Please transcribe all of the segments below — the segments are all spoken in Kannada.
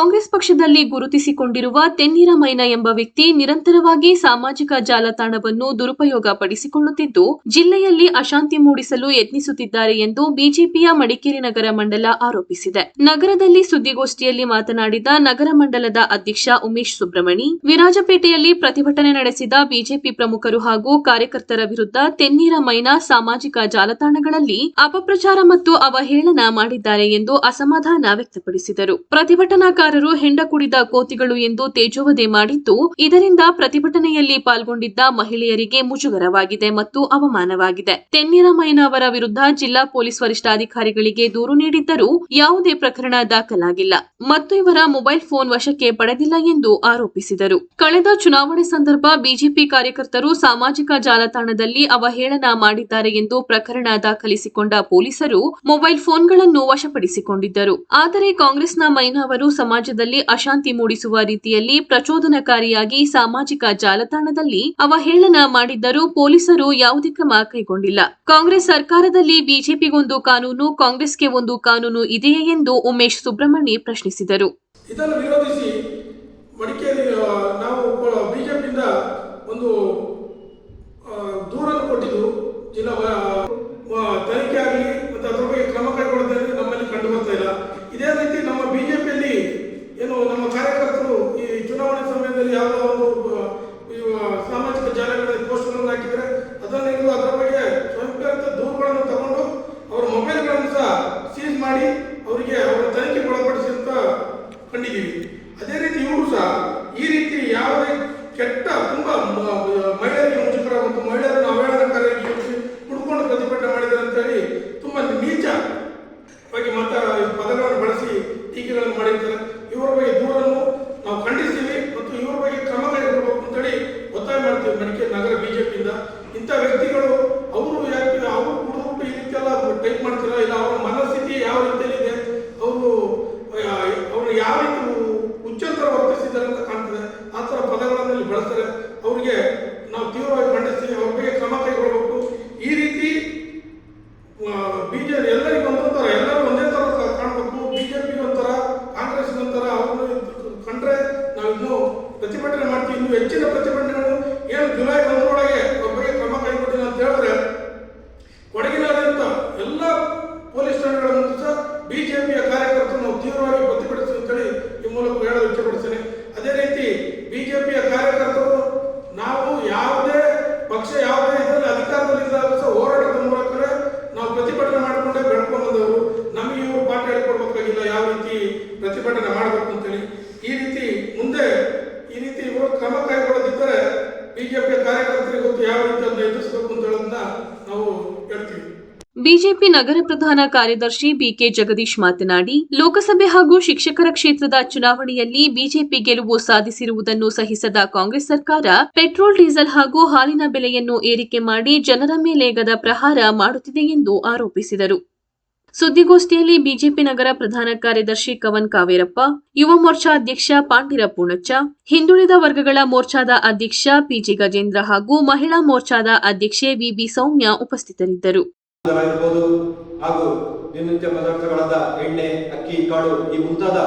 ಕಾಂಗ್ರೆಸ್ ಪಕ್ಷದಲ್ಲಿ ಗುರುತಿಸಿಕೊಂಡಿರುವ ತೆನ್ನೀರ ಮೈನ ಎಂಬ ವ್ಯಕ್ತಿ ನಿರಂತರವಾಗಿ ಸಾಮಾಜಿಕ ಜಾಲತಾಣವನ್ನು ದುರುಪಯೋಗ ಪಡಿಸಿಕೊಳ್ಳುತ್ತಿದ್ದು ಜಿಲ್ಲೆಯಲ್ಲಿ ಅಶಾಂತಿ ಮೂಡಿಸಲು ಯತ್ನಿಸುತ್ತಿದ್ದಾರೆ ಎಂದು ಬಿಜೆಪಿಯ ಮಡಿಕೇರಿ ನಗರ ಮಂಡಲ ಆರೋಪಿಸಿದೆ. ನಗರದಲ್ಲಿ ಸುದ್ದಿಗೋಷ್ಠಿಯಲ್ಲಿ ಮಾತನಾಡಿದ ನಗರ ಮಂಡಲದ ಅಧ್ಯಕ್ಷ ಉಮೇಶ್ ಸುಬ್ರಹ್ಮಣಿ, ವಿರಾಜಪೇಟೆಯಲ್ಲಿ ಪ್ರತಿಭಟನೆ ನಡೆಸಿದ ಬಿಜೆಪಿ ಪ್ರಮುಖರು ಹಾಗೂ ಕಾರ್ಯಕರ್ತರ ವಿರುದ್ಧ ತೆನ್ನೀರ ಮೈನ ಸಾಮಾಜಿಕ ಜಾಲತಾಣಗಳಲ್ಲಿ ಅಪಪ್ರಚಾರ ಮತ್ತು ಅವಹೇಳನ ಮಾಡಿದ್ದಾರೆ ಎಂದು ಅಸಮಾಧಾನ ವ್ಯಕ್ತಪಡಿಸಿದರು. ಪ್ರತಿಭಟನಾಕಾರರು ಹೆಂಡ ಕುಡಿದ ಕೋತಿಗಳು ಎಂದು ತೇಜೋವಧೆ ಮಾಡಿದ್ದು, ಇದರಿಂದ ಪ್ರತಿಭಟನೆಯಲ್ಲಿ ಪಾಲ್ಗೊಂಡಿದ್ದ ಮಹಿಳೆಯರಿಗೆ ಮುಜುಗರವಾಗಿದೆ ಮತ್ತು ಅವಮಾನವಾಗಿದೆ. ತೆನ್ನೀರಮಯ್ಯನ ಅವರ ವಿರುದ್ಧ ಜಿಲ್ಲಾ ಪೊಲೀಸ್ ವರಿಷ್ಠಾಧಿಕಾರಿಗಳಿಗೆ ದೂರು ನೀಡಿದ್ದರೂ ಯಾವುದೇ ಪ್ರಕರಣ ದಾಖಲಾಗಿಲ್ಲ. ಮತ್ತು ಇವರ ಮೊಬೈಲ್ ಫೋನ್ ವಶಕ್ಕೆ ಪಡೆದಿಲ್ಲ ಎಂದು ಆರೋಪಿಸಿದರು. ಕಳೆದ ಚುನಾವಣೆ ಸಂದರ್ಭ ಬಿಜೆಪಿ ಕಾರ್ಯಕರ್ತರು ಸಾಮಾಜಿಕ ಜಾಲತಾಣದಲ್ಲಿ ಅವಹೇಳನ ಮಾಡಿದ್ದಾರೆ ಎಂದು ಪ್ರಕರಣ ದಾಖಲಿಸಿಕೊಂಡ ಪೊಲೀಸರು ಮೊಬೈಲ್ ಫೋನ್ಗಳನ್ನು ವಶಪಡಿಸಿಕೊಂಡಿದ್ದರು. ಆದರೆ ಕಾಂಗ್ರೆಸ್ನ ಮೈನಾ ಅವರು ಸಮಾಜದಲ್ಲಿ ಅಶಾಂತಿ ಮೂಡಿಸುವ ರೀತಿಯಲ್ಲಿ ಪ್ರಚೋದನಕಾರಿಯಾಗಿ ಸಾಮಾಜಿಕ ಜಾಲತಾಣದಲ್ಲಿ ಅವಹೇಳನ ಮಾಡಿದ್ದರೂ ಪೊಲೀಸರು ಯಾವುದೇ ಕ್ರಮ ಕೈಗೊಂಡಿಲ್ಲ. ಕಾಂಗ್ರೆಸ್ ಸರ್ಕಾರದಲ್ಲಿ ಬಿಜೆಪಿಗೊಂದು ಕಾನೂನು, ಕಾಂಗ್ರೆಸ್ಗೆ ಒಂದು ಕಾನೂನು ಇದೆಯೇ ಎಂದು ಉಮೇಶ್ ಸುಬ್ರಹ್ಮಣ್ಯ ಪ್ರಶ್ನಿಸಿದರು. വ്യക്തികളും ಬಿಜೆಪಿ ನಗರ ಪ್ರಧಾನ ಕಾರ್ಯದರ್ಶಿ ಬಿಕೆ ಜಗದೀಶ್ ಮಾತನಾಡಿ, ಲೋಕಸಭೆ ಹಾಗೂ ಶಿಕ್ಷಕರ ಕ್ಷೇತ್ರದ ಚುನಾವಣೆಯಲ್ಲಿ ಬಿಜೆಪಿ ಗೆಲುವು ಸಾಧಿಸಿರುವುದನ್ನು ಸಹಿಸದ ಕಾಂಗ್ರೆಸ್ ಸರ್ಕಾರ ಪೆಟ್ರೋಲ್, ಡೀಸೆಲ್ ಹಾಗೂ ಹಾಲಿನ ಬೆಲೆಯನ್ನು ಏರಿಕೆ ಮಾಡಿ ಜನರ ಮೇಲೆ ಗದ ಪ್ರಹಾರ ಮಾಡುತ್ತಿದೆ ಎಂದು ಆರೋಪಿಸಿದರು. ಸುದ್ದಿಗೋಷ್ಠಿಯಲ್ಲಿ ಬಿಜೆಪಿ ನಗರ ಪ್ರಧಾನ ಕಾರ್ಯದರ್ಶಿ ಕವನ್ ಕಾವೇರಪ್ಪ, ಯುವ ಮೋರ್ಚಾ ಅಧ್ಯಕ್ಷ ಪಾಂಡಿರ ಪೂಣಚ್ಚ, ಹಿಂದುಳಿದ ವರ್ಗಗಳ ಮೋರ್ಚಾದ ಅಧ್ಯಕ್ಷ ಪಿಜಿ ಗಜೇಂದ್ರ ಹಾಗೂ ಮಹಿಳಾ ಮೋರ್ಚಾದ ಅಧ್ಯಕ್ಷೆ ವಿಬಿ ಸೌಮ್ಯ ಉಪಸ್ಥಿತರಿದ್ದರು. ಇರ್ಬೋದು ಹಾಗೂ ದಿನನಿತ್ಯ ಪದಾರ್ಥಗಳಾದ ಎಣ್ಣೆ, ಅಕ್ಕಿ, ಕಾಳು ಈ ಮುಂತಾದ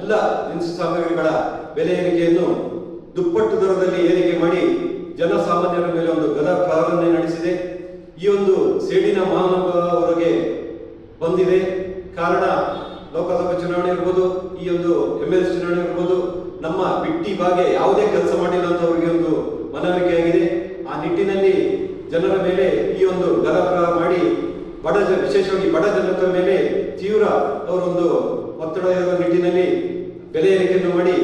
ಎಲ್ಲ ದಿನಸಿ ಸಾಮಗ್ರಿಗಳ ಬೆಲೆ ಏರಿಕೆಯನ್ನು ದುಪ್ಪಟ್ಟು ದರದಲ್ಲಿ ಏರಿಕೆ ಮಾಡಿ ಜನಸಾಮಾನ್ಯರ ಮೇಲೆ ಒಂದು ಗದ ಪ್ರಾರಂಭನೆ ನಡೆಸಿದೆ. ಈ ಒಂದು ಸೇಡಿನ ಮಹಾನುಭಾವರಿಗೆ ಬಂದಿದೆ. ಕಾರಣ ಲೋಕಸಭಾ ಚುನಾವಣೆ ಇರ್ಬೋದು, ಈ ಒಂದು ಎಂ ಎಲ್ ಚುನಾವಣೆ ಇರ್ಬೋದು, ನಮ್ಮ ಬಿಟ್ಟಿ ಬಾಗೆ ಯಾವುದೇ ಕೆಲಸ ಮಾಡಿಲ್ಲ ಅಂತ ಅವರಿಗೆ ಒಂದು ಮನವರಿಕೆಯಾಗಿದೆ. ಆ ನಿಟ್ಟಿನಲ್ಲಿ ಜನರ ಮೇಲೆ ಈ ಒಂದು ಗಲಭೆ ಮಾಡಿ ಬಡ ಜನ, ವಿಶೇಷವಾಗಿ ಬಡ ಜನರ ಮೇಲೆ ತೀವ್ರ ಅವರೊಂದು ಒತ್ತಡ ಇರುವ ನಿಟ್ಟಿನಲ್ಲಿ ಬೆಲೆ ಏರಿಕೆಯನ್ನು ಮಾಡಿ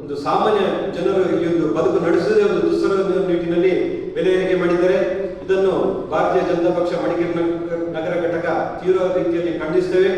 ಒಂದು ಸಾಮಾನ್ಯ ಜನರು ಈ ಒಂದು ಬದುಕು ನಡೆಸದೇ ಒಂದು ದುಸ್ತರ ನಿಟ್ಟಿನಲ್ಲಿ ಬೆಲೆ ಏರಿಕೆ ಮಾಡಿದ್ದಾರೆ. ಇದನ್ನು ಭಾರತೀಯ ಜನತಾ ಪಕ್ಷ ಮಡಿಕೇರಿ ನಗರ ಘಟಕ ತೀವ್ರ ರೀತಿಯಲ್ಲಿ ಖಂಡಿಸ್ತೇವೆ